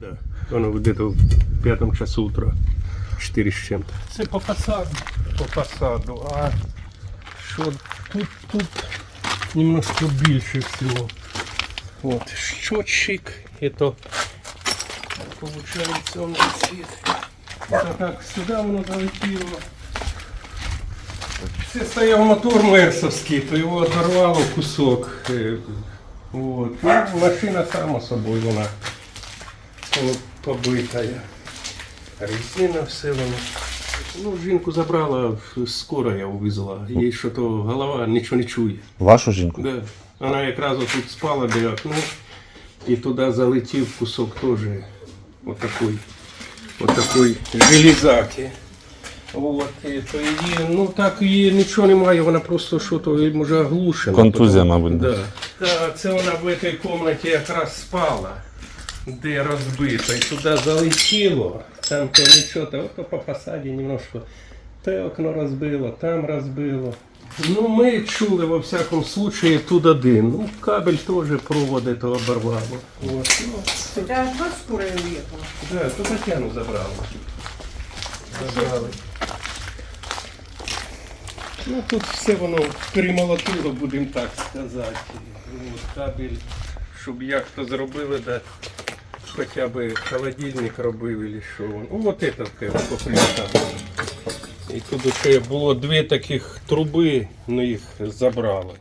Да. Воно где-то в п'ятому часу утра. 4 з чим-то. Це по фасаду. По фасаду. А що тут, тут немножко більше всього. Вот, счетчик. Это получается он висит. Это так, сюда воно залетіло. Це стояв мотор мерсовський, то його оторвало кусок. Е, Вот. Ну, машина сама собою вона побитая. Резина все воно. Ну, жінку забрала, скоро я увезла. Їй що то голова нічого не чує. Вашу жінку? Да. Вона якраз тут спала біля окна, і туди залетів кусок теж отакої, отакої железаки. Вот, і то її, ну так її нічого немає, вона просто що то може оглушена. Контузія, мабуть, да. Да. Да, це вона в цій кімнаті якраз спала, де розбита, і туди залетіло, там то нічого, то ото по фасаді немножко. Те окно розбило, там розбило. Ну, ми чули во всякому случае тут один. Ну, кабель теж проводи то оборвало. От, ну, Да, что скоро уехала? да, то Тетяну забрали. Забрали. Ну, тут все воно перемолотило, будемо так сказати. От, кабель, щоб як то зробили, да, хоча б холодильник робив, чи що. Ну, от це. І тут ще було дві таких труби, ну їх забрали.